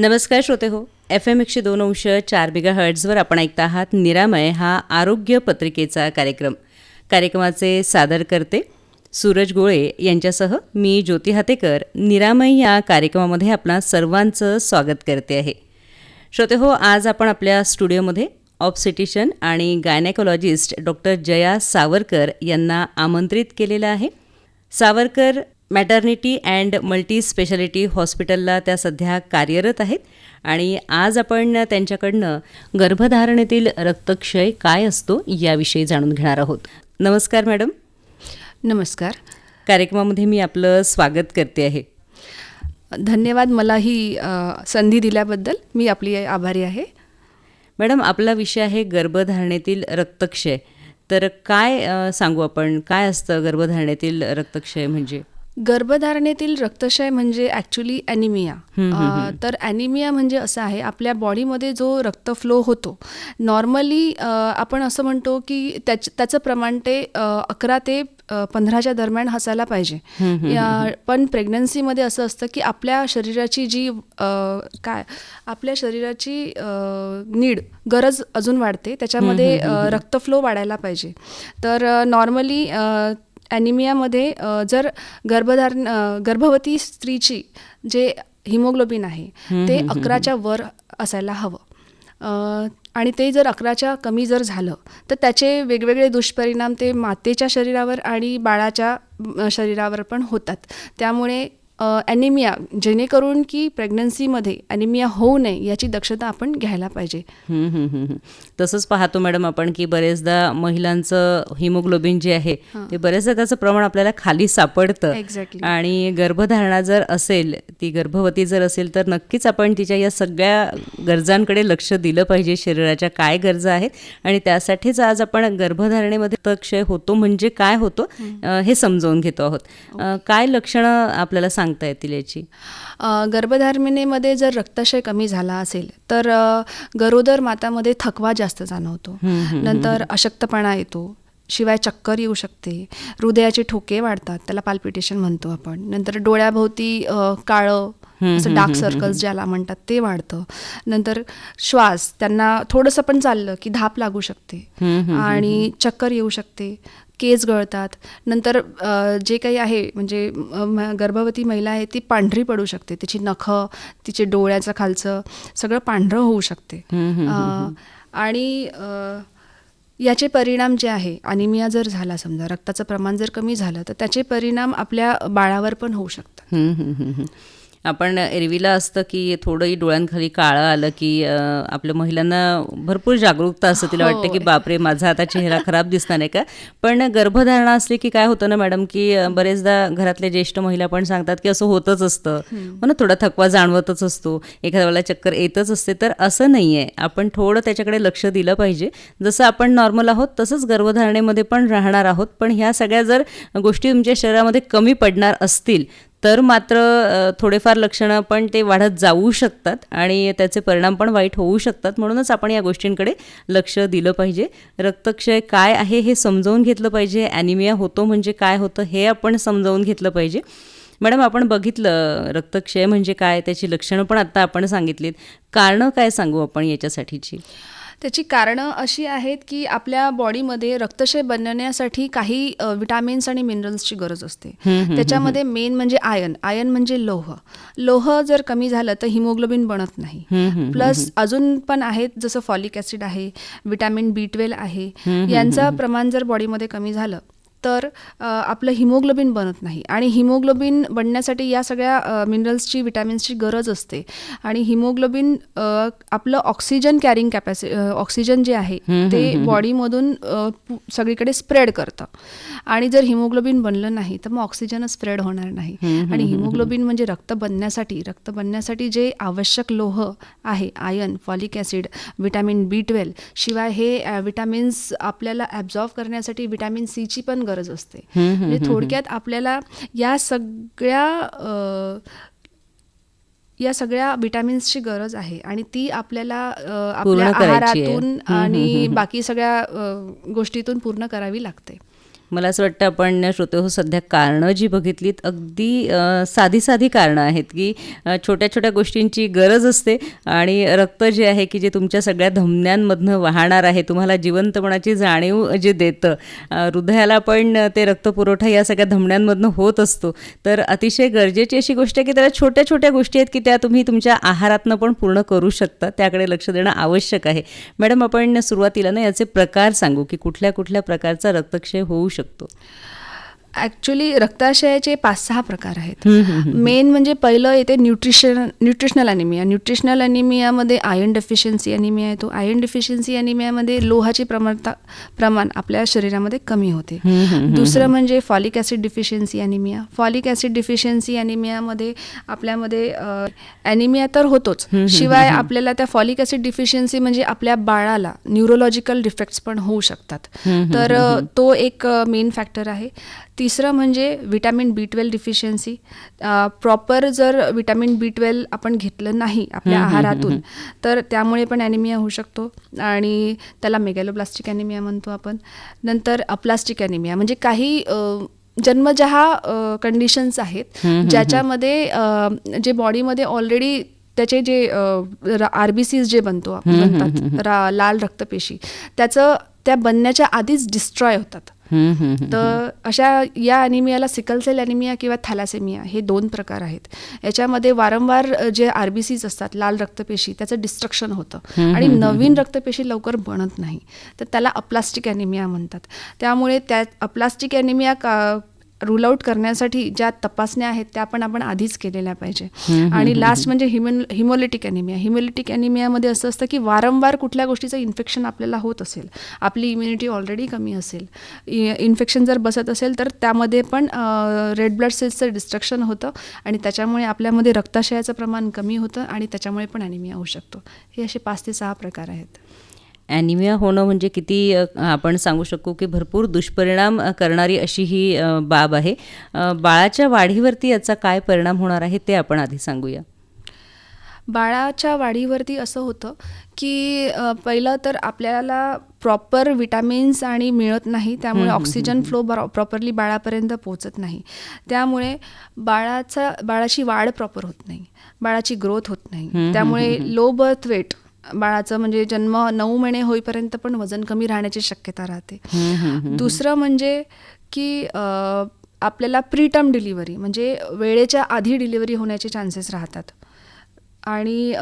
नमस्कार श्रोते हो एफ एम एकशे दोन अंश चार बिगा हर्ट्झवर आपण ऐकता आहात निरामय हा आरोग्य पत्रिकेचा कार्यक्रम. कार्यक्रमाचे सादर करते सूरज गोळे यांच्यासह मी ज्योती हातेकर. निरामय या कार्यक्रमामध्ये आपणा सर्वांचं स्वागत करते आहे. श्रोते हो आज आपण आपल्या स्टुडिओमध्ये ऑप्सिटिशन आणि गायनेकोलॉजिस्ट डॉक्टर जया सावरकर यांना आमंत्रित केलेलं आहे. Savarkar maternity and multi speciality हॉस्पिटलला त्या सध्या कार्यरत आहेत. आणि आज आपण त्यांच्याकडनं गर्भधारणेतील रक्तक्षय काय असतो याविषयी जाणून घेणार आहोत. नमस्कार मॅडम. नमस्कार. कार्यक्रमामध्ये मी आपलं स्वागत करते आहे. धन्यवाद मला ही संधी दिल्याबद्दल. मी आपली आभारी आहे. मॅडम आपला विषय आहे गर्भधारणेतील रक्तक्षय. तर काय सांगू आपण? काय असतं गर्भधारणेतील रक्तक्षय म्हणजे? गर्भधारणेतील रक्तक्षय म्हणजे ॲक्च्युली ॲनिमिया तर ॲनिमिया म्हणजे असं आहे आपल्या बॉडीमध्ये जो रक्त फ्लो होतो नॉर्मली आपण असं म्हणतो की त्याच त्याचं प्रमाण ते अकरा ते पंधराच्या दरम्यान असायला पाहिजे. पण प्रेग्नन्सीमध्ये असं असतं की आपल्या शरीराची जी काय आपल्या शरीराची नीड गरज अजून वाढते त्याच्यामध्ये रक्त फ्लो वाढायला पाहिजे. तर नॉर्मली ॲनिमियामध्ये जर गर्भधारण गर्भवती स्त्रीची जे हिमोग्लोबिन आहे ते अकराच्या वर असायला हवं. आणि ते जर अकराच्या कमी जर झालं तर त्याचे वेगवेगळे दुष्परिणाम ते मातेच्या शरीरावर आणि बाळाच्या शरीरावर पण होतात. त्यामुळे ॲनिमिया जेणेकरून की प्रेग्नन्सीमध्ये ॲनिमिया होऊ नये याची दक्षता आपण घ्यायला पाहिजे. तसंच पाहतो मॅडम आपण की बरेचदा महिलांचं हिमोग्लोबिन जे आहे ते बरेचदा त्याचं प्रमाण आपल्याला खाली सापडतं. Exactly. आणि गर्भधारणा जर असेल ती गर्भवती जर असेल तर नक्कीच आपण तिच्या या सगळ्या गरजांकडे लक्ष दिलं पाहिजे. शरीराच्या काय गरजा आहेत आणि त्यासाठीच आज आपण गर्भधारणेमध्ये क्षय होतो म्हणजे काय होतो हे समजावून घेतो आहोत. काय लक्षणं आपल्याला सांगता येतील याची. गर्भधारणेमध्ये जर रक्तक्षय कमी झाला असेल तर गरोदर मातामध्ये थकवा जास्त जाणवतो. नंतर अशक्तपणा येतो शिवाय चक्कर येऊ शकते हृदयाचे ठोके वाढतात त्याला पाल्पिटेशन म्हणतो आपण. नंतर डोळ्याभोवती काळं असं डार्क सर्कल्स ज्याला म्हणतात ते वाढतं. नंतर श्वास त्यांना थोडंसं पण चाललं की धाप लागू शकते. आणि चक्कर येऊ शकते केस गळतात. नंतर जे काही आहे म्हणजे गर्भवती महिला आहे ती पांढरी पडू शकते. तिची नखं तिचे डोळ्याचं खालचं सगळं पांढरं होऊ शकते. आणि याचे परिणाम जे आहे अनिमिया जर झाला समजा रक्ताचं प्रमाण जर कमी झालं तर त्याचे परिणाम आपल्या बाळावर पण होऊ शकतात. आपण एरवीला असतं की थोडंही डोळ्यांखाली काळं आलं की आपल्या महिलांना भरपूर जागरूकता असते तिला हो. वाटतं की बापरे माझा आता चेहरा खराब दिसणार नाही का? पण गर्भधारणा असली की काय होतं ना मॅडम की बरेचदा घरातल्या ज्येष्ठ महिला पण सांगतात की असं होतच असतं. हो ना थोडा थकवा जाणवतच असतो. एखाद्या वेळेला चक्कर येतच असते. तर असं नाही आहे आपण थोडं त्याच्याकडे लक्ष दिलं पाहिजे. जसं आपण नॉर्मल आहोत तसंच गर्भधारणेमध्ये पण राहणार आहोत. पण ह्या सगळ्या जर गोष्टी तुमच्या शरीरामध्ये कमी पडणार असतील तर मात्र थोडेफार लक्षणं पण ते वाढत जाऊ शकतात आणि त्याचे परिणाम पण वाईट होऊ शकतात. म्हणूनच आपण या गोष्टींकडे लक्ष दिलं पाहिजे. रक्तक्षय काय आहे हे समजावून घेतलं पाहिजे. ॲनिमिया होतो म्हणजे काय होतं हे आपण समजावून घेतलं पाहिजे. मॅडम आपण बघितलं रक्तक्षय म्हणजे काय? त्याची लक्षणं पण आत्ता आपण सांगितलीत. कारणं काय सांगू आपण याच्यासाठीची? त्याची कारणं अशी आहेत की आपल्या बॉडीमध्ये रक्तक्षय बनवण्यासाठी काही विटामिन्स आणि मिनरल्सची गरज असते. त्याच्यामध्ये मेन म्हणजे आयन. आयन म्हणजे लोह. लोह जर कमी झालं तर हिमोग्लोबिन बनत नाही. प्लस अजून पण आहेत जसं फॉलिक ॲसिड आहे विटॅमिन बी ट्वेल्व आहे. यांचं प्रमाण जर बॉडीमध्ये कमी झालं तर आपलं हिमोग्लोबिन बनत नाही. आणि हिमोग्लोबिन बनण्यासाठी या सगळ्या मिनरल्सची विटॅमिन्सची गरज असते. आणि हिमोग्लोबिन आपलं ऑक्सिजन कॅरिंग कॅपॅसि ऑक्सिजन जे आहे ते बॉडीमधून सगळीकडे स्प्रेड करतं. आणि जर हिमोग्लोबिन बनलं नाही तर मग ऑक्सिजनच स्प्रेड होणार नाही. आणि हिमोग्लोबिन म्हणजे रक्त बनण्यासाठी रक्त बनण्यासाठी जे आवश्यक लोह आहे iron folic acid vitamin B twelve शिवाय हे विटॅमिन्स आपल्याला ॲब्झॉर्व करण्यासाठी विटॅमिन सीची पण गरज असते. म्हणजे थोडक्यात आपल्याला या सगळ्या या सगळ्या विटॅमिन्सची गरज आहे आणि ती आपल्याला आपल्या. आहारातून आणि बाकी सगळ्या गोष्टीतून पूर्ण करावी लागते. मला असं वाटतं आपण श्रोते हो सध्या कारणं जी बघितलीत अगदी साधी साधी कारणं आहेत की छोट्या छोट्या गोष्टींची गरज असते आणि रक्त जे आहे की जे तुमच्या सगळ्या धमन्यांमधनं वाहणार आहे तुम्हाला जिवंतपणाची जाणीव जे देतं हृदयाला पण ते रक्तपुरवठा या सगळ्या धमन्यांमधनं होत असतो. तर अतिशय गरजेची अशी गोष्ट आहे की त्याला छोट्या छोट्या गोष्टी आहेत की त्या तुम्ही तुमच्या आहारातनं पण पूर्ण करू शकता त्याकडे लक्ष देणं आवश्यक आहे. मॅडम आपण सुरुवातीला ना याचे प्रकार सांगू की कुठल्या कुठल्या प्रकारचा रक्तक्षय होऊ शकतो. शकतो ॲक्च्युली रक्ताशयाचे पाच सहा प्रकार आहेत. मेन म्हणजे पहिलं येते न्यूट्रिशन न्यूट्रिशनल अनिमिया न्यूट्रिशनल अनिमियामध्ये आयर्न डेफिशियन्सी अनिमिया येतो. आयर्न डेफिशियन्सी अनिमियामध्ये लोहाची प्रमाणता प्रमाण आपल्या शरीरामध्ये कमी होते. दुसरं म्हणजे folic acid deficiency anaemia folic acid deficiency अनिमियामध्ये आपल्यामध्ये ॲनिमिया तर होतोच. शिवाय आपल्याला त्या फॉलिक ॲसिड डिफिशियन्सी म्हणजे आपल्या बाळाला न्यूरोलॉजिकल डिफेक्ट्स पण होऊ शकतात. तर तो एक मेन फॅक्टर आहे. तिसरं म्हणजे vitamin B twelve deficiency proper जर विटॅमिन बी ट्वेल्व आपण घेतलं नाही आपल्या आहारातून तर त्यामुळे पण ॲनिमिया होऊ शकतो आणि त्याला मेगॅलोब्लास्टिक ॲनिमिया म्हणतो आपण. नंतर अप्लास्टिक ॲनिमिया म्हणजे काही जन्मजहा कंडिशन्स आहेत ज्याच्यामध्ये जे बॉडीमध्ये ऑलरेडी त्याचे जे आर बी सीज जे बनतो आपण म्हणतात रा- लाल रक्तपेशी त्याचं त्या बनण्याच्या आधीच डिस्ट्रॉय होतात. तर अशा या अॅनिमियाला सिकल सेल अॅनिमिया किंवा थॅलासेमिया हे दोन प्रकार आहेत. याच्यामध्ये वारंवार जे आरबीसीज असतात लाल रक्तपेशी त्याचं डिस्ट्रक्शन होतं. आणि नवीन रक्तपेशी लवकर बनत नाही. तर त्याला अप्लास्टिक अॅनिमिया म्हणतात. त्यामुळे त्या अप्लास्टिक अॅनिमिया का रूल आउट करण्यासाठी ज्या तपासण्या आहेत त्या पण आपण आधीच केलेल्या पाहिजे. आणि लास्ट म्हणजे हिमो हिमोलिटिक अॅनिमिया हिमोलिटिक अॅनिमियामध्ये असं असतं की वारंवार कुठल्या गोष्टीचं इन्फेक्शन आपल्याला होत असेल आपली इम्युनिटी ऑलरेडी कमी असेल इन्फेक्शन जर बसत असेल तर त्यामध्ये पण रेड ब्लड सेल्सचं डिस्ट्रक्शन होतं आणि त्याच्यामुळे आपल्यामध्ये रक्ताशयाचं प्रमाण कमी होतं आणि त्याच्यामुळे पण ॲनिमिया होऊ शकतो. हे असे पाच ते सहा प्रकार आहेत. ॲनिमिया होणं म्हणजे किती आपण सांगू शकू की भरपूर दुष्परिणाम करणारी अशी ही बाब आहे. बाळाच्या वाढीवरती याचा काय परिणाम होणार आहे ते आपण आधी सांगूया. बाळाच्या वाढीवरती असं होतं की पहिलं तर आपल्याला प्रॉपर विटॅमिन्स आणि मिळत नाही त्यामुळे ऑक्सिजन फ्लो बरो प्रॉपरली बाळापर्यंत पोचत नाही. त्यामुळे बाळाचा बाळाची वाढ प्रॉपर होत नाही बाळाची ग्रोथ होत नाही. त्यामुळे लो बर्थ वेट बाळाचं म्हणजे जन्म नऊ महिने होईपर्यंत पण वजन कमी राहण्याची शक्यता राहते. दुसरं म्हणजे की आपल्याला प्रीटर्म डिलिव्हरी म्हणजे वेळेच्या आधी डिलिव्हरी होण्याचे चान्सेस राहतात. आणि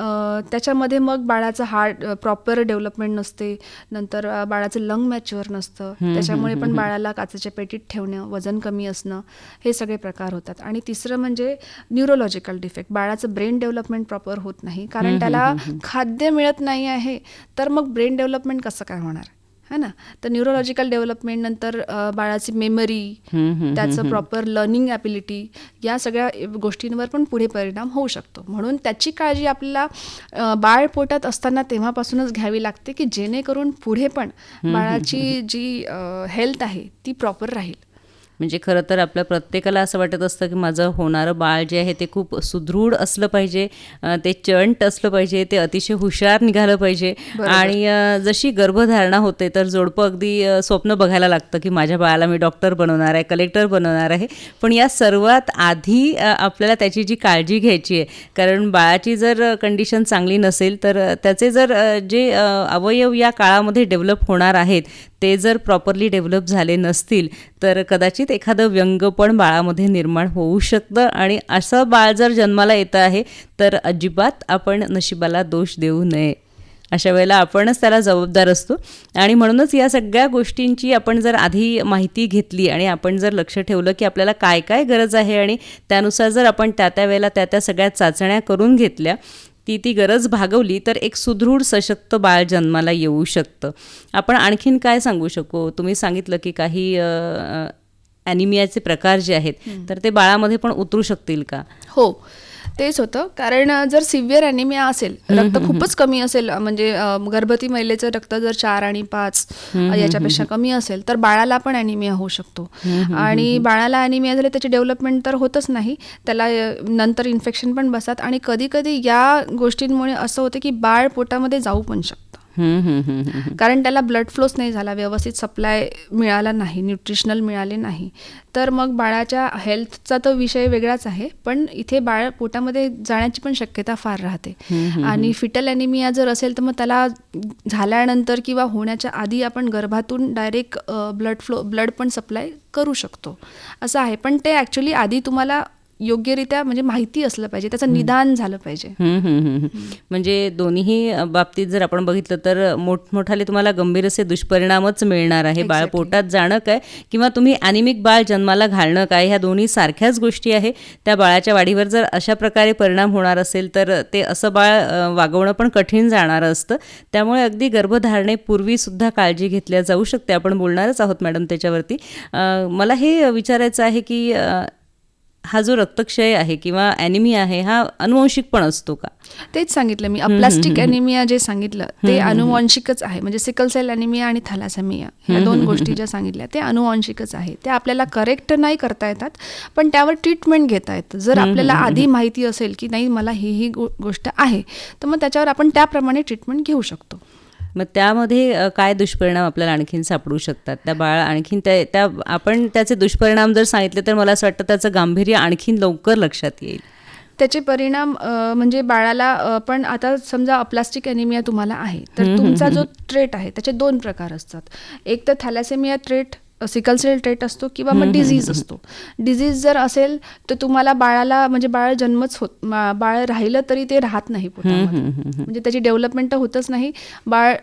त्याच्यामध्ये मग बाळाचं हार्ट प्रॉपर डेव्हलपमेंट नसते. नंतर बाळाचं लंग मॅच्युअर नसतं. त्याच्यामुळे पण बाळाला काचेच्या पेटीत ठेवणं वजन कमी असणं हे सगळे प्रकार होतात. आणि तिसरं म्हणजे न्यूरोलॉजिकल डिफेक्ट. बाळाचं ब्रेन डेव्हलपमेंट प्रॉपर होत नाही. कारण त्याला खाद्य मिळत नाही आहे. तर मग ब्रेन डेव्हलपमेंट कसं काय होणार? है ना? तर न्यूरोलॉजिकल डेव्हलपमेंट नंतर बाळाची मेमरी त्याचं प्रॉपर लर्निंग ॲबिलिटी या सगळ्या गोष्टींवर पण पुढे परिणाम होऊ शकतो. म्हणून त्याची काळजी आपल्याला बाळ पोटात असताना तेव्हापासूनच घ्यावी लागते की जेणेकरून पुढे पण बाळाची जी हेल्थ आहे ती प्रॉपर राहील. म्हणजे खरं तर आपल्या प्रत्येकाला असं वाटत असतं की माझं होणारं बाळ जे आहे ते खूप सुदृढ असलं पाहिजे ते चंट असलं पाहिजे ते अतिशय हुशार निघालं पाहिजे. आणि जशी गर्भधारणा होते तर जोडपं अगदी स्वप्न बघायला लागतं की माझ्या बाळाला मी डॉक्टर बनवणार आहे कलेक्टर बनवणार आहे. पण या सर्वात आधी आपल्याला त्याची जी काळजी घ्यायची आहे कारण बाळाची जर कंडिशन चांगली नसेल तर त्याचे जर जे अवयव या काळामध्ये डेव्हलप होणार आहेत ते जर प्रॉपरली डेव्हलप झाले नसतील तर कदाचित एखादं व्यंग पण बाळामध्ये निर्माण होऊ शकतं आणि असं बाळ जर जन्माला येतं आहे तर अजिबात आपण नशिबाला दोष देऊ नये. अशा वेळेला आपणच त्याला जबाबदार असतो. आणि म्हणूनच या सगळ्या गोष्टींची आपण जर आधी माहिती घेतली आणि आपण जर लक्ष ठेवलं की आपल्याला काय काय गरज आहे आणि त्यानुसार जर आपण त्या त्या वेळेला त्या त्या सगळ्या चाचण्या करून घेतल्या ती ती गरज भागवली तर एक सुदृढ सशक्त बाळ जन्माला येऊ शकतं. आपण आणखीन काय सांगू शकू? तुम्ही सांगितलं की काही ॲनिमियाचे प्रकार जे आहेत तर ते बाळामध्ये पण उतरू शकतील का? हो तेच होतं. कारण जर सिव्हिअर ॲनिमिया असेल रक्त खूपच कमी असेल म्हणजे गर्भवती महिलेचं रक्त जर चार आणि पाच याच्यापेक्षा कमी असेल तर बाळाला पण ॲनिमिया होऊ शकतो. आणि बाळाला ॲनिमिया झाले त्याची डेव्हलपमेंट तर होतच नाही. त्याला नंतर इन्फेक्शन पण बसतात. आणि कधी कधी या गोष्टींमुळे असं होतं की बाळ पोटामध्ये जाऊ पण शकतं. कारण त्याला ब्लड फ्लोच नाही झाला व्यवस्थित सप्लाय मिळाला नाही न्यूट्रिशनल मिळाले नाही. तर मग बाळाच्या हेल्थचा तो विषय वेगळाच आहे पण इथे बाळ पोटामध्ये जाण्याची पण शक्यता फार राहते. आणि फिटल ॲनिमिया जर असेल तर मग त्याला झाल्यानंतर किंवा होण्याच्या आधी आपण गर्भातून डायरेक्ट ब्लड फ्लो ब्लड पण सप्लाय करू शकतो. असं आहे. पण ते ॲक्च्युली आधी तुम्हाला योग्यरित्या म्हणजे माहिती असलं पाहिजे त्याचं निदान झालं पाहिजे. म्हणजे दोन्ही अ, बाबतीत जर आपण बघितलं तर मोठमोठाले तुम्हाला गंभीर असे दुष्परिणामच मिळणार आहे. बाळ. पोटात जाणं काय किंवा तुम्ही ॲनिमिक बाळ जन्माला घालणं काय ह्या दोन्ही सारख्याच गोष्टी आहे. त्या बाळाच्या वाढीवर जर अशा प्रकारे परिणाम होणार असेल तर ते असं बाळ वागवणं पण कठीण जाणारं असतं. त्यामुळे अगदी गर्भधारणेपूर्वी सुद्धा काळजी घेतल्या जाऊ शकते. आपण बोलणारच आहोत मॅडम त्याच्यावरती. मला हे विचारायचं आहे की हा जो रक्तक्षय आहे किंवा ॲनिमिया आहे हा अनुवंशिक पण असतो का? तेच सांगितलं मी. अप्लास्टिक ॲनिमिया जे सांगितलं ते अनुवांशिकच आहे. म्हणजे सिकल सेल ॲनिमिया आणि थॅलासेमिया ह्या दोन गोष्टी ज्या सांगितल्या ते अनुवांशिकच आहे. ते आपल्याला करेक्ट नाही करता येतात पण त्यावर ट्रीटमेंट घेता येतं. जर आपल्याला आधी माहिती असेल की नाही मला ही ही गोष्ट आहे तर मग त्याच्यावर आपण त्याप्रमाणे ट्रीटमेंट घेऊ शकतो. मग त्यामध्ये काय दुष्परिणाम आपल्याला आणखीन सापडू शकतात? त्या बाळ आणखीन त्या त्या आपण त्याचे दुष्परिणाम जर सांगितले तर मला असं वाटतं त्याचं गांभीर्य आणखीन लवकर लक्षात येईल. त्याचे परिणाम म्हणजे बाळाला पण आता समजा अप्लास्टिक ॲनिमिया तुम्हाला आहे तर तुमचा जो ट्रेट आहे त्याचे दोन प्रकार असतात. एक तर thalassaemia trait sickle cell trait असतो किंवा मग डिझीज असतो. डिझीज जर असेल तर तुम्हाला बाळाला म्हणजे बाळ जन्मच होत बाळ राहिलं तरी ते राहत नाही म्हणजे त्याची डेव्हलपमेंट तर होतच नाही. बाळ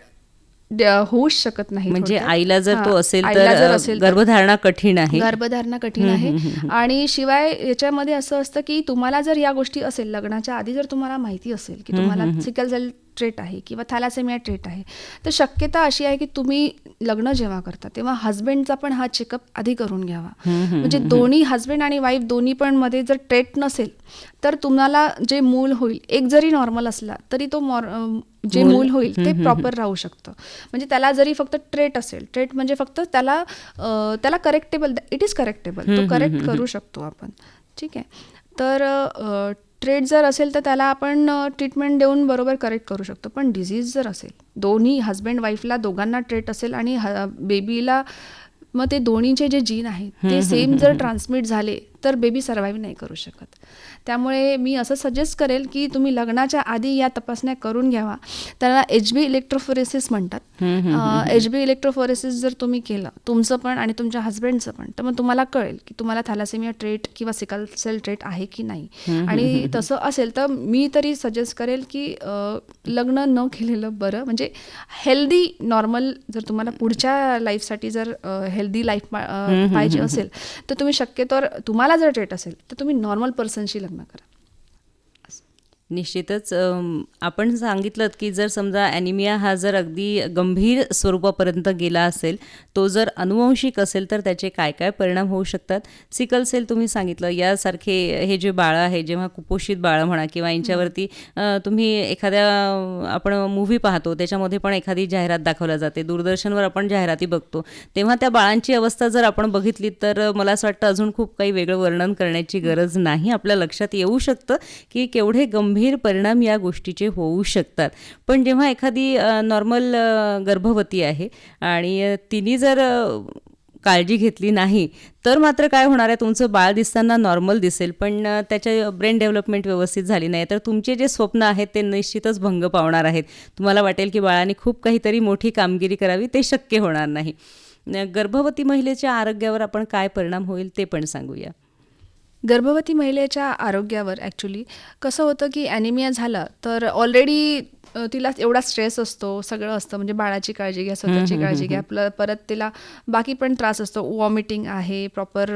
होऊच शकत नाही म्हणजे. आईला जर तो असेल तर- गर्भधारणा कठीण आहे. गर्भधारणा कठीण आहे. आणि शिवाय याच्यामध्ये असं असतं की तुम्हाला जर या गोष्टी असेल लग्नाच्या आधी जर तुम्हाला माहिती असेल की तुम्हाला सिकल सेल ट्रेट आहे किंवा थॅलासेमिया ट्रेट आहे. तर शक्यता अशी आहे की तुम्ही लग्न जेव्हा करता तेव्हा हस्बंडचा पण हा चेकअप आधी करून घ्यावा. म्हणजे दोन्ही हस्बंड आणि वाईफ दोन्ही पण मध्ये जर ट्रेट नसेल तर तुम्हाला जे मूल होईल एक जरी नॉर्मल असला तरी तो मॉर जे मूल. होईल ते प्रॉपर राहू शकतं. म्हणजे त्याला जरी फक्त ट्रेट असेल ट्रेट म्हणजे फक्त त्याला त्याला करेक्टेबल इट इज करेक्टेबल तो करेक्ट करू शकतो आपण. ठीक आहे. तर ट्रेट जर असेल तर त्याला आपण ट्रीटमेंट देऊन बरोबर करेक्ट करू शकतो. पण डिझीज जर असेल दोन्ही हस्बंड वाईफला दोघांना ट्रेट असेल आणि बेबीला मग ते दोन्हीचे जे जीन आहेत ते सेम जर ट्रान्समिट झाले तर बेबी सर्वाईव्ह नाही करू शकत. त्यामुळे मी असं सजेस्ट करेल की तुम्ही लग्नाच्या आधी या तपासण्या करून घ्यावा. त्याला एच बी इलेक्ट्रोफोरेसिस म्हणतात. एच बी इलेक्ट्रोफोरेसिस जर तुम्ही केलं तुमचं पण आणि तुमच्या हस्बंडचं पण तर मग तुम्हाला कळेल की तुम्हाला थॅलासेमिया ट्रेट किंवा सिकल सेल ट्रेट आहे की नाही. आणि तसं असेल तर मी तरी सजेस्ट करेल की लग्न न केलेलं बरं. म्हणजे हेल्दी नॉर्मल जर तुम्हाला पुढच्या लाईफसाठी जर हेल्दी लाईफ पाहिजे असेल तर तुम्ही शक्यतोवर तुम्हाला जर डेट असेल तर तुम्ही नॉर्मल पर्सनशी लग्न करा. निश्चितच आपण सांगितलं की जर समजा ॲनिमिया हा जर अगदी गंभीर स्वरूपापर्यंत गेला असेल तो जर अनुवंशिक असेल तर त्याचे काय काय परिणाम होऊ शकतात? सिकल सेल तुम्ही सांगितलं यासारखे हे जे बाळं आहे जेव्हा कुपोषित बाळं म्हणा किंवा यांच्यावरती तुम्ही एखाद्या आपण मूव्ही पाहतो त्याच्यामध्ये पण एखादी जाहिरात दाखवल्या जाते दूरदर्शनवर आपण जाहिराती बघतो. तेव्हा त्या बाळांची अवस्था जर आपण बघितली तर मला असं वाटतं अजून खूप काही वेगळं वर्णन करण्याची गरज नाही. आपल्या लक्षात येऊ शकतं की केवढे गंभीर गंभीर परिणाम या गोष्टीचे होऊ शकतात. पण जेव्हा एखादी नॉर्मल गर्भवती आहे आणि तिने जर काळजी घेतली नाही तर मात्र काय होणार आहे? तुमचं बाळ दिसताना नॉर्मल दिसेल पण त्याच्या ब्रेन डेव्हलपमेंट व्यवस्थित झाली नाही. तर तुमचे जे स्वप्न आहेत ते निश्चितच भंग पावणार आहेत. तुम्हाला वाटेल की बाळाने खूप काहीतरी मोठी कामगिरी करावी ते शक्य होणार नाही. गर्भवती महिलेच्या आरोग्यावर आपण काय परिणाम होईल ते पण सांगूया. गर्भवती महिलेच्या आरोग्यावर ॲक्च्युली कसं होतं की ॲनिमिया झाला तर ऑलरेडी तिला एवढा स्ट्रेस असतो सगळं असतं. म्हणजे बाळाची काळजी घ्या स्वतःची काळजी घ्या. आपलं परत तिला बाकी पण त्रास असतो. वॉमिटिंग आहे प्रॉपर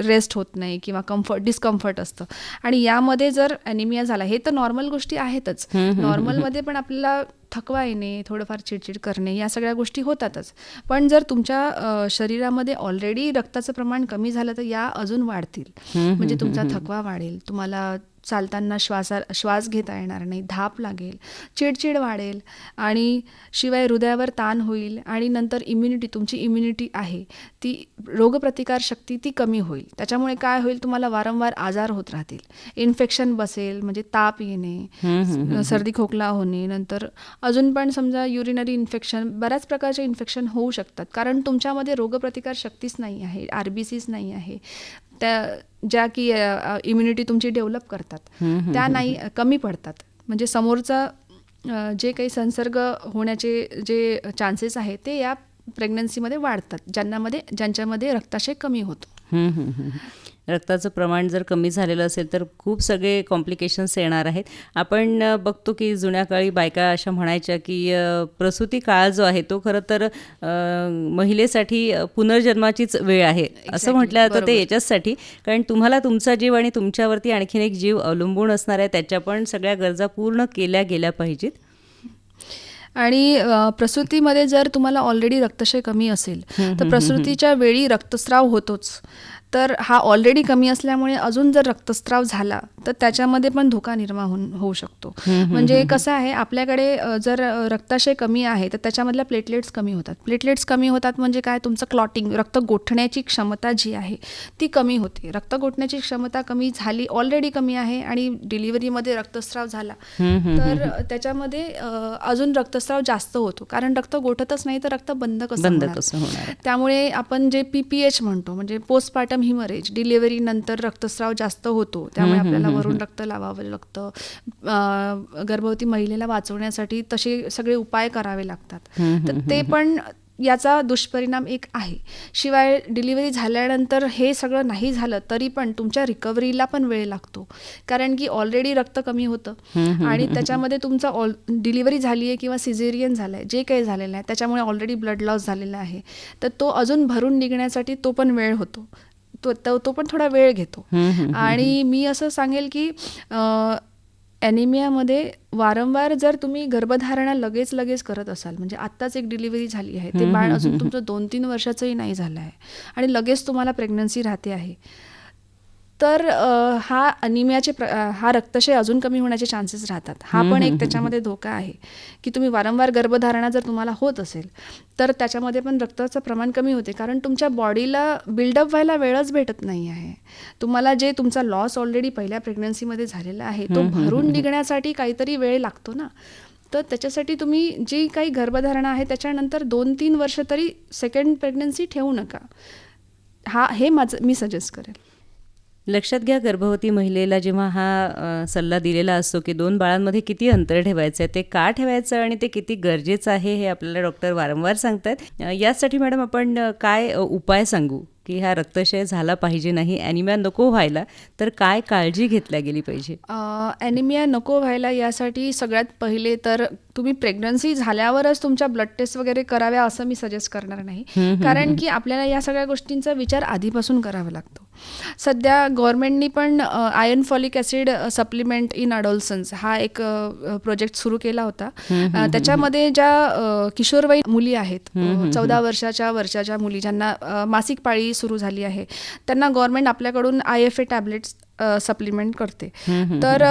रेस्ट होत नाही किंवा कम्फर्ट डिस्कम्फर्ट असतं. आणि यामध्ये जर ॲनिमिया झाला हे तर नॉर्मल गोष्टी आहेतच. नॉर्मलमध्ये पण आपल्याला थकवा येणे थोडंफार चिडचिड करणे या सगळ्या गोष्टी होतातच. पण जर तुमच्या शरीरामध्ये ऑलरेडी रक्ताचं प्रमाण कमी झालं तर या अजून वाढतील. म्हणजे तुमचा थकवा वाढेल. तुम्हाला चालताना श्वासा श्वास घेता येणार नाही धाप लागेल चिडचिड वाढेल आणि शिवाय हृदयावर ताण होईल आणि नंतर इम्युनिटी तुमची इम्युनिटी आहे ती रोगप्रतिकार शक्ती ती कमी होईल. त्याच्यामुळे काय होईल तुम्हाला वारंवार आजार होत राहतील. इन्फेक्शन बसेल म्हणजे ताप येणे सर्दी खोकला होणे नंतर अजून पण समजा युरिनरी इन्फेक्शन बऱ्याच प्रकारचे इन्फेक्शन होऊ शकतात. कारण तुमच्यामध्ये रोगप्रतिकार शक्तीच नाही आहे आर बी सीच नाही आहे. त्या ज्या की इम्युनिटी तुमची डेव्हलप करतात. त्या नाही कमी पडतात. म्हणजे समोरचा जे काही संसर्ग होण्याचे जे चान्सेस आहेत ते या प्रेग्नन्सीमध्ये वाढतात. ज्यांनामध्ये ज्यांच्यामध्ये रक्ताशय कमी होतो. रक्ताचं प्रमाण जर कमी झालेलं असेल तर खूप सगळे कॉम्प्लिकेशन्स येणार आहेत. आपण बघतो की जुन्या काळी बायका अशा म्हणायच्या की प्रसूती काळ जो आहे तो खरं तर महिलेसाठी पुनर्जन्माचीच वेळ आहे. असं म्हटलं जातं. ते याच्याचसाठी. कारण तुम्हाला तुमचा जीव आणि तुमच्यावरती आणखीन एक जीव अवलंबून असणार आहे. त्याच्या पण सगळ्या गरजा पूर्ण केल्या गेल्या पाहिजेत. आणि प्रसूतीमध्ये जर तुम्हाला ऑलरेडी रक्तशय कमी असेल तर प्रसूतीच्या वेळी रक्तस्राव होतोच. तर हा ऑलरेडी कमी असल्यामुळे अजून जर रक्तस्राव झाला तर त्याच्यामध्ये पण धोका निर्माण होऊन होऊ शकतो. म्हणजे कसं आहे आपल्याकडे जर रक्ताशय कमी आहे तर त्याच्यामधल्या प्लेटलेट्स कमी होतात. प्लेटलेट्स कमी होतात म्हणजे काय तुमचं क्लॉटिंग रक्त गोठण्याची क्षमता जी आहे ती कमी होते. रक्त गोठण्याची क्षमता कमी झाली ऑलरेडी कमी आहे आणि डिलिव्हरीमध्ये रक्तस्राव झाला. तर त्याच्यामध्ये अजून रक्तस्राव जास्त होतो. कारण रक्त गोठतच नाही तर रक्त बंद कसं? त्यामुळे आपण जे पी पी एच म्हणतो म्हणजे पोस्टपार्टम हिमरेज डिलिव्हरी नंतर रक्तस्राव जास्त होतो. त्यामुळे आपल्याला वरून रक्त लावावं लागतं. गर्भवती महिलेला वाचवण्यासाठी तसे सगळे उपाय करावे लागतात. तर ते पण याचा दुष्परिणाम एक आहे. शिवाय डिलिव्हरी झाल्यानंतर हे सगळं नाही झालं तरी पण तुमच्या रिकव्हरीला पण वेळ लागतो. कारण की ऑलरेडी रक्त कमी होतं. आणि त्याच्यामध्ये तुमचा ऑल डिलिव्हरी झाली आहे किंवा सिझेरियन झालं आहे जे काही झालेलं आहे त्याच्यामुळे ऑलरेडी ब्लड लॉस झालेला आहे. तर तो अजून भरून निघण्यासाठी तो पण वेळ होतो. तो तो तो पण थोडा वेळ घेतो. आणि मी असं सांगेल की ॲनिमियामध्ये वारंवार जर तुम्ही गर्भधारणा लगेच लगेच करत असाल म्हणजे आत्ताच एक डिलिव्हरी झाली आहे ते बाळ अजून तुमचं दोन तीन वर्षाचंही नाही झालं आहे आणि लगेच तुम्हाला प्रेग्नन्सी राहते आहे. तर हा अनिमियाचे प्र हा रक्तशय अजून कमी होण्याचे चान्सेस राहतात. हा पण एक त्याच्यामध्ये धोका आहे की तुम्ही वारंवार गर्भधारणा जर तुम्हाला होत असेल तर त्याच्यामध्ये पण रक्ताचं प्रमाण कमी होते. कारण तुमच्या बॉडीला बिल्डअप व्हायला वेळच भेटत नाही आहे. तुम्हाला जे तुमचा लॉस ऑलरेडी पहिल्या प्रेग्नन्सीमध्ये झालेला आहे तो भरून निघण्यासाठी काहीतरी वेळ लागतो ना. तर त्याच्यासाठी तुम्ही जी काही गर्भधारणा आहे त्याच्यानंतर दोन तीन वर्ष तरी सेकंड प्रेग्नन्सी ठेवू नका. हा हे माझं मी सजेस्ट करेल. लक्षात घ्या गर्भवती महिलेला जेव्हा हा सल्ला दिलेला असतो की दोन बाळांमध्ये किती अंतर ठेवायचं आहे ते का ठेवायचं आणि ते किती गरजेचं आहे हे आपल्याला डॉक्टर वारंवार सांगतात यासाठी मॅडम आपण काय उपाय सांगू की हा रक्तक्षय झाला पाहिजे नाही ॲनिमिया नको व्हायला तर काय काळजी घेतल्या गेली पाहिजे? ॲनिमिया नको व्हायला यासाठी सगळ्यात पहिले तर तुम्ही प्रेग्नन्सी झाल्यावरच तुमच्या ब्लड टेस्ट वगैरे कराव्या असं मी सजेस्ट करणार नाही. कारण की आपल्याला या सगळ्या गोष्टींचा विचार आधीपासून करावा लागतो. सध्या गव्हर्नमेंटनी पण iron folic acid supplement in adolescence हा एक प्रोजेक्ट सुरू केला होता. त्याच्यामध्ये ज्या किशोरवयीन मुली आहेत चौदा वर्षाच्या वर्षाच्या मुली ज्यांना मासिक पाळी सुरू झाली आहे त्यांना गव्हर्नमेंट आपल्याकडून I F A tablets supplement करते. तर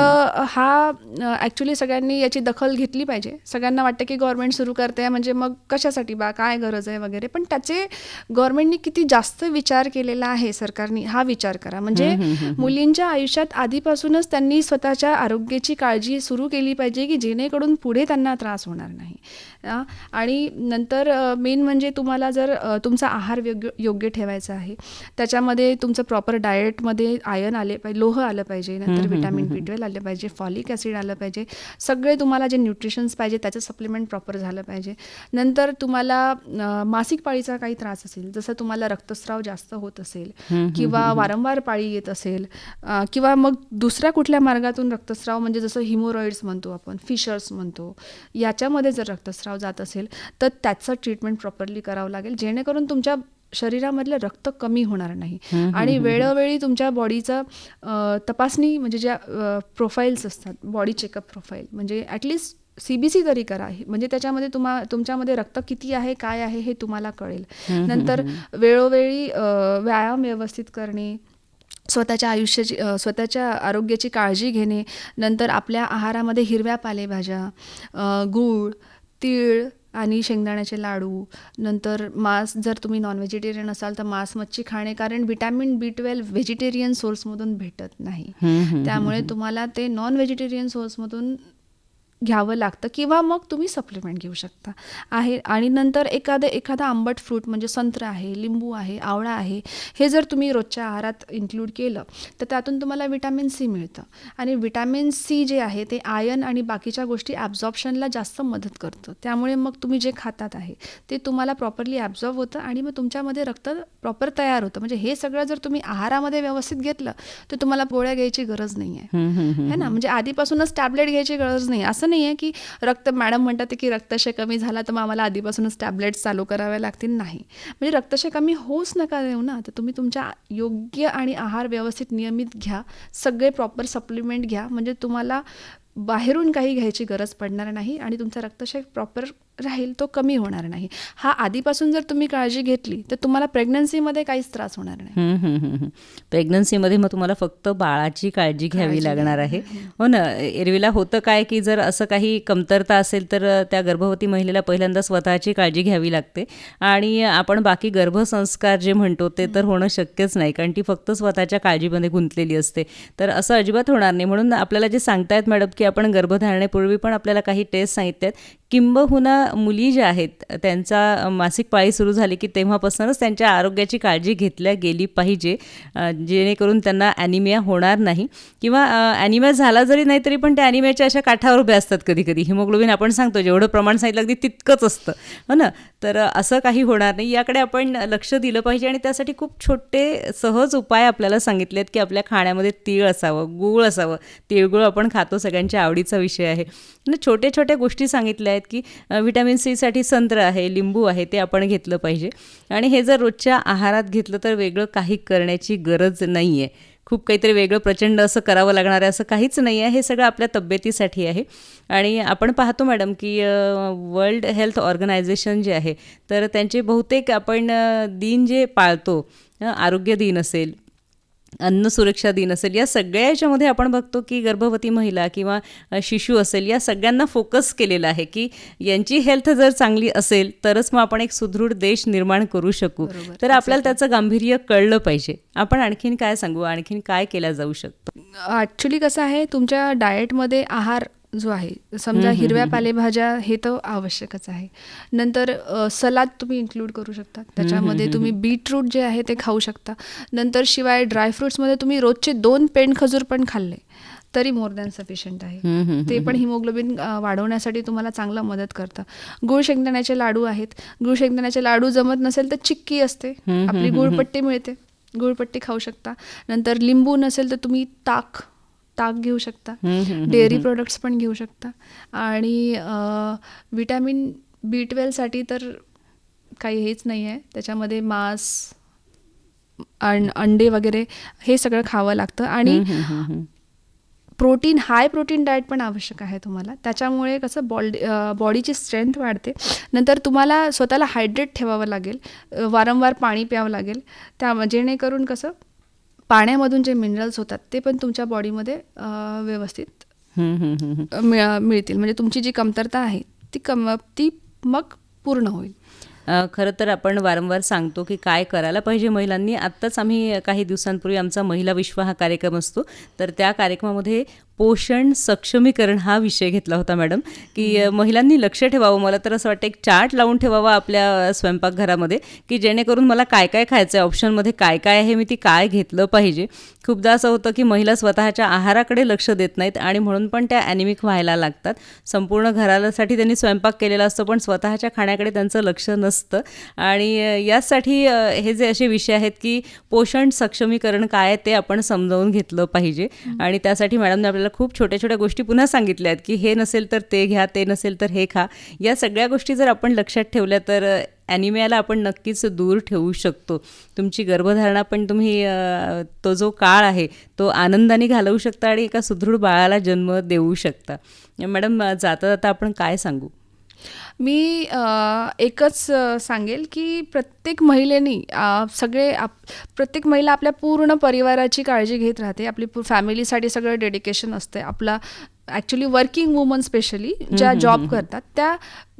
हा ॲक्च्युली सगळ्यांनी याची दखल घेतली पाहिजे. सगळ्यांना वाटतं की गव्हर्नमेंट सुरू करते म्हणजे मग कशासाठी बा काय गरज आहे वगैरे. पण त्याचे गव्हर्नमेंटनी किती जास्त विचार केलेला आहे सरकारने हा विचार करा. म्हणजे मुलींच्या आयुष्यात आधीपासूनच त्यांनी स्वतःच्या आरोग्याची काळजी सुरू केली पाहिजे की जेणेकरून पुढे त्यांना त्रास होणार नाही. आणि नंतर मेन म्हणजे तुम्हाला जर तुमचा आहार योग्य योग्य ठेवायचा आहे त्याच्यामध्ये तुमचं प्रॉपर डाएटमध्ये आयर्न आले पाहिजे लोह आलं पाहिजे नंतर विटॅमिन बी ट्वेल्व आलं पाहिजे फॉलिक ॲसिड आलं पाहिजे सगळे तुम्हाला जे न्यूट्रिशन्स पाहिजे त्याचं सप्लिमेंट प्रॉपर झालं पाहिजे. नंतर तुम्हाला मासिक पाळीचा काही त्रास असेल जसं तुम्हाला रक्तस्राव जास्त होत असेल किंवा वारंवार पाळी येत असेल किंवा मग दुसऱ्या कुठल्या मार्गातून रक्तस्राव म्हणजे जसं हिमोरॉइड्स म्हणतो आपण फिशर्स म्हणतो याच्यामध्ये जर रक्तस्राव जात असेल तर त्याचं ट्रीटमेंट प्रॉपरली करावं लागेल. जेणेकरून तुमच्या शरीरामधलं रक्त कमी होणार नाही. आणि वेळोवेळी तुमच्या बॉडीचं तपासणी म्हणजे ज्या प्रोफाईल्स असतात बॉडी चेकअप प्रोफाईल म्हणजे at least C B C तरी करा. म्हणजे त्याच्यामध्ये तुम्हा तुमच्यामध्ये रक्त किती आहे काय आहे हे तुम्हाला कळेल. नंतर वेळोवेळी व्यायाम व्यवस्थित करणे स्वतःच्या आयुष्याची स्वतःच्या आरोग्याची काळजी घेणे नंतर आपल्या आहारामध्ये हिरव्या पालेभाज्या गूळ तीळ आणि शेंगदाण्याचे लाडू नंतर मांस जर तुम्ही नॉन व्हेजिटेरियन असाल तर मांस मच्छी खाणे कारण विटॅमिन बी ट्वेल्व व्हेजिटेरियन सोर्समधून भेटत नाही. त्यामुळे तुम्हाला ते नॉन व्हेजिटेरियन सोर्समधून घ्यावं लागतं किंवा मग तुम्ही सप्लिमेंट घेऊ शकता. आहे आणि नंतर एखादं एखादा आंबट फ्रूट म्हणजे संत्र आहे लिंबू आहे आवळा आहे हे जर तुम्ही रोजच्या आहारात इन्क्लूड केलं तर त्यातून तुम्हाला विटॅमिन सी मिळतं. आणि विटॅमिन सी जे आहे ते आयन आणि बाकीच्या गोष्टी ॲब्झॉर्प्शनला जास्त मदत करतं. त्यामुळे मग तुम्ही जे खातात आहे ते तुम्हाला प्रॉपरली ॲब्झॉर्ब होतं आणि मग तुमच्यामध्ये रक्त प्रॉपर तयार होतं. म्हणजे हे सगळं जर तुम्ही आहारामध्ये व्यवस्थित घेतलं तर तुम्हाला पोळ्या घ्यायची गरज नाही आहे है ना? म्हणजे आधीपासूनच टॅबलेट घ्यायची गरज नाही. असं नाही आहे की रक्त मॅडम म्हणतात की रक्तशय कमी झाला तर मग आम्हाला आधीपासूनच टॅबलेट्स चालू कराव्या लागतील? नाही. म्हणजे रक्तशय कमी होऊच नका देऊ ना. तर तुम्ही तुमच्या योग्य आणि आहार व्यवस्थित नियमित घ्या. सगळे प्रॉपर सप्लिमेंट घ्या. म्हणजे तुम्हाला बाहेरून काही घ्यायची गरज पडणार नाही आणि तुमचा रक्तशय प्रॉपर राहील तो कमी होणार नाही. हा आधीपासून जर तुम्ही काळजी घेतली तर तुम्हाला प्रेग्नन्सीमध्ये काहीच त्रास होणार नाही. प्रेग्नन्सीमध्ये मग तुम्हाला फक्त बाळाची काळजी घ्यावी लागणार आहे. हो ना एरवीला होतं काय की जर असं काही कमतरता असेल तर त्या गर्भवती महिलेला पहिल्यांदा स्वतःची काळजी घ्यावी लागते. आणि आपण बाकी गर्भसंस्कार जे म्हणतो ते तर होणं शक्यच नाही कारण ती फक्त स्वतःच्या काळजीमध्ये गुंतलेली असते. तर असं अजिबात होणार नाही. म्हणून आपल्याला जे सांगतायत मॅडम की आपण गर्भधारणेपूर्वी पण आपल्याला काही टेस्ट सांगितल्यात. किंबहुना मुली ज्या आहेत त्यांचा मासिक पाळी सुरू झाली की तेव्हापासूनच त्यांच्या आरोग्याची काळजी घेतल्या गेली पाहिजे जेणेकरून त्यांना ॲनिमिया होणार नाही. किंवा ॲनिमिया झाला जरी नाही तरी पण त्या ॲनिमियाच्या अशा काठावर उभ्या असतात कधी कधी हिमोग्लोबिन आपण सांगतो जेवढं प्रमाण सांगितलं अगदी तितकंच असतं. हो ना? तर असं काही होणार नाही. याकडे आपण लक्ष दिलं पाहिजे आणि त्यासाठी खूप छोटे सहज उपाय आपल्याला सांगितले आहेत की आपल्या खाण्यामध्ये तीळ असावं गूळ असावं. तिळगुळ आपण खातो सगळ्यांच्या आवडीचा विषय आहे. छोट्या छोट्या गोष्टी सांगितल्या आहेत की व्हिटॅमिन सीसाठी संत्र आहे लिंबू आहे ते आपण घेतलं पाहिजे. आणि हे जर रोजच्या आहारात घेतलं तर वेगळं काही करण्याची गरज नाही आहे खूप काहीतरी वेगळं प्रचंड असं करावं लागणार आहे असं काहीच नाही आहे हे सगळं आपल्या तब्येतीसाठी आहे. आणि आपण पाहतो मॅडम की वर्ल्ड हेल्थ ऑर्गनायझेशन जे आहे तर त्यांचे बहुतेक आपण दिन जे पाळतो आरोग्य दिन असेल अन्न सुरक्षा दिन असेल या सगळ्या याच्यामध्ये आपण बघतो की गर्भवती महिला किंवा शिशु असेल या सगळ्यांना फोकस केलेला आहे की यांची हेल्थ जर चांगली असेल तरच मग आपण एक सुदृढ देश निर्माण करू शकू. तर आपल्याला त्याचं गांभीर्य कळलं पाहिजे. आपण आणखीन काय सांगू? आणखीन काय केलं जाऊ शकतं? ॲक्च्युली कसं आहे तुमच्या डाएटमध्ये आहार जो आहे समजा हिरव्या पालेभाज्या हे तर आवश्यकच आहे. नंतर सलाद तुम्ही इन्क्लूड करू शकता. त्याच्यामध्ये तुम्ही बीटरूट जे आहे ते खाऊ शकता. नंतर शिवाय ड्रायफ्रुट्समध्ये तुम्ही रोजचे दोन पेंड खजूर पण खाल्ले तरी मोर दॅन सफिशियंट आहे. ते पण हिमोग्लोबिन वाढवण्यासाठी तुम्हाला चांगलं मदत करतं. गुळ शेंगदाण्याचे लाडू आहेत. गुळ शेंगदाण्याचे लाडू जमत नसेल तर चिक्की असते. आपली गुळपट्टी मिळते. गुळपट्टी खाऊ शकता. नंतर लिंबू नसेल तर तुम्ही ताक ताक घेऊ शकता. डेअरी प्रोडक्ट्स पण घेऊ शकता. आणि विटॅमिन बी ट्वेल्वसाठी तर काही हेच नाही आहे त्याच्यामध्ये मांस अं अंडे वगैरे हे सगळं खावं लागतं. आणि प्रोटीन हाय प्रोटीन डाएट पण आवश्यक आहे तुम्हाला. त्याच्यामुळे कसं बॉडी बॉडीची स्ट्रेंथ वाढते. नंतर तुम्हाला स्वतःला हायड्रेट ठेवावं लागेल. वारंवार पाणी प्यावं लागेल. त्या जेणेकरून कसं पाण्यामधून जे मिनरल्स होतात ते पण तुमच्या बॉडीमध्ये व्यवस्थित मिळतील. म्हणजे तुमची जी कमतरता आहे ती कम ती मग पूर्ण होईल. खरं तर आपण वारंवार सांगतो की काय करायला पाहिजे महिलांनी. आत्ताच आम्ही काही दिवसांपूर्वी आमचा महिला विश्व हा कार्यक्रम असतो. तर त्या कार्यक्रमामध्ये पोषण सक्षमीकरण हा विषय घेतला होता मॅडम. की महिलांनी लक्ष ठेवावं. मला तर असं वाटतं एक चार्ट लावून ठेवावा आपल्या स्वयंपाकघरामध्ये की जेणेकरून मला काय काय खायचं आहे ऑप्शनमध्ये काय काय आहे मी ती काय घेतलं पाहिजे. खूपदा असं होतं की महिला स्वतःच्या आहाराकडे लक्ष देत नाहीत आणि म्हणून पण त्या ॲनिमिक व्हायला लागतात. संपूर्ण घरासाठी त्यांनी स्वयंपाक केलेला असतो पण स्वतःच्या खाण्याकडे त्यांचं लक्ष नसतं. आणि यासाठी हे जे असे विषय आहेत की पोषण सक्षमीकरण काय आहे ते आपण समजावून घेतलं पाहिजे. आणि त्यासाठी मॅडमने आपल्याला खूप छोट्या छोट्या गोष्टी पुन्हा सांगितल्या आहेत की हे नसेल तर ते घ्या ते नसेल तर हे खा. या सगळ्या गोष्टी जर आपण लक्षात ठेवल्या तर ॲनिमियाला आपण नक्कीच दूर ठेवू शकतो. तुमची गर्भधारणा पण तुम्ही तो जो काळ आहे तो आनंदाने घालवू शकता आणि एका सुदृढ बाळाला जन्म देऊ शकता. मॅडम जाता जाता आपण काय सांगू? मी अ, एकच अ, सांगेल की प्रत्येक महिलेनी अ, सगळे आप प्रत्येक महिला आपल्या पूर्ण परिवाराची काळजी घेत राहते. आपली पू फॅमिलीसाठी सगळं डेडिकेशन असते आपला ॲक्च्युली वर्किंग वुमन स्पेशली ज्या जॉब करतात त्या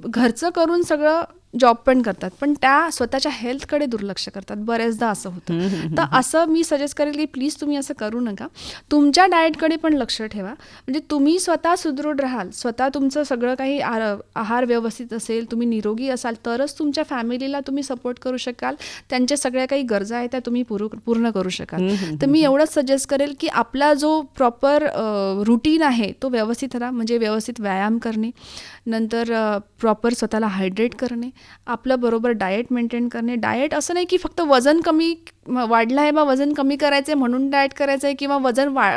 घरचं करून सगळं जॉब पण करतात. पण त्या स्वतःच्या हेल्थकडे दुर्लक्ष करतात. बरेचदा असं होतं. तर असं मी सजेस्ट करेल की प्लीज तुम्ही असं करू नका. तुमच्या डाएटकडे पण लक्ष ठेवा. म्हणजे तुम्ही स्वतः सुदृढ राहाल. स्वतः तुमचं सगळं काही आहार व्यवस्थित असेल तुम्ही निरोगी असाल तरच तुमच्या फॅमिलीला तुम्ही सपोर्ट करू शकाल. त्यांच्या सगळ्या काही गरजा आहेत त्या तुम्ही पूर्ण करू शकाल. तर मी एवढंच सजेस्ट करेल की आपला जो प्रॉपर रुटीन आहे तो व्यवस्थित राहा. म्हणजे व्यवस्थित व्यायाम करणे. नंतर प्रॉपर स्वतःला हायड्रेट करणे. आपलं बरोबर डाएट मेंटेन करणे. डाएट असं नाही की फक्त वजन कमी वाढलं आहे बा वजन कमी करायचं आहे म्हणून डाएट करायचं आहे किंवा वजन वा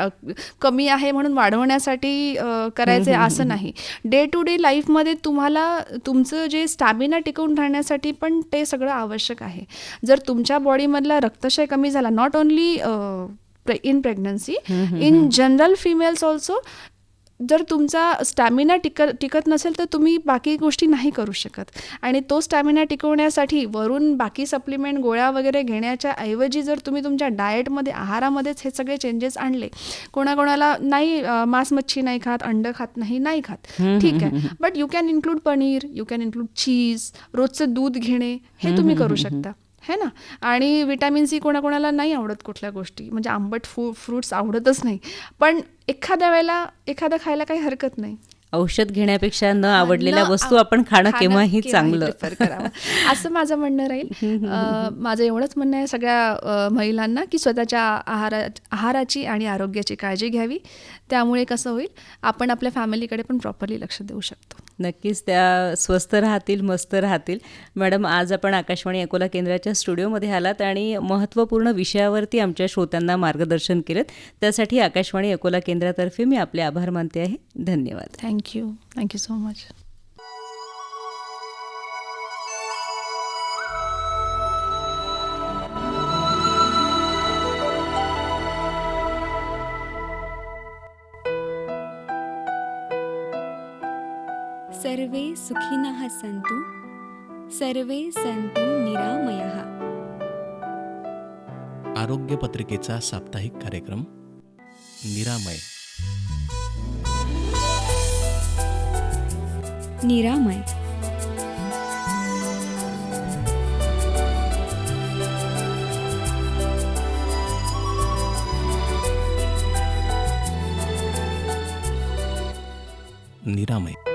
कमी आहे म्हणून वाढवण्यासाठी करायचं आहे असं नाही. डे टू डे लाईफमध्ये तुम्हाला तुमचं जे स्टॅमिना टिकवून राहण्यासाठी पण ते सगळं आवश्यक आहे. जर तुमच्या बॉडीमधला रक्तक्षय कमी झाला not only in pregnancy in general females also जर तुमचा स्टॅमिना टिक टिकत नसेल तर तुम्ही बाकी गोष्टी नाही करू शकत. आणि तो स्टॅमिना टिकवण्यासाठी वरून बाकी सप्लिमेंट गोळ्या वगैरे घेण्याच्या ऐवजी जर तुम्ही तुमच्या डाएटमध्ये आहारामध्येच हे सगळे चेंजेस आणले कोणाकोणाला नाही मांस मच्छी नाही खात अंड खात नाही नाही खात. ठीक आहे. But you can include paneer you can include cheese रोजचं दूध घेणे हे तुम्ही करू शकता. है ना? आणि विटॅमिन सी कोणाकोणाला नाही आवडत कुठल्या गोष्टी. म्हणजे आंबट फू फ्रूट्स आवडतच नाही. पण एखाद्या वेळेला एखादं खायला काही हरकत नाही. औषध घेण्यापेक्षा न आवडलेल्या वस्तू आपण खाणं केव्हाही चांगलं. असं माझं म्हणणं राहील. माझं एवढंच म्हणणं आहे सगळ्या महिलांना की स्वतःच्या आहारा आहाराची आणि आरोग्याची काळजी घ्यावी. त्यामुळे कसं होईल आपण आपल्या फॅमिलीकडे पण प्रॉपरली लक्ष देऊ शकतो. नक्कीच त्या स्वस्थ राहतील मस्त राहतील. मॅडम आज आपण आकाशवाणी अकोला केंद्राच्या स्टुडिओमध्ये आलात आणि महत्त्वपूर्ण विषयावरती आमच्या श्रोत्यांना मार्गदर्शन केलं त्यासाठी आकाशवाणी अकोला केंद्रातर्फे मी आपले आभार मानते आहे. धन्यवाद. Thank you thank you so much सर्वे सुखिनः सन्तु सर्वे सन्तु निरामयः। आरोग्य पत्रिकेचा साप्ताहिक कार्यक्रम निरामय। निरामय। निरामय।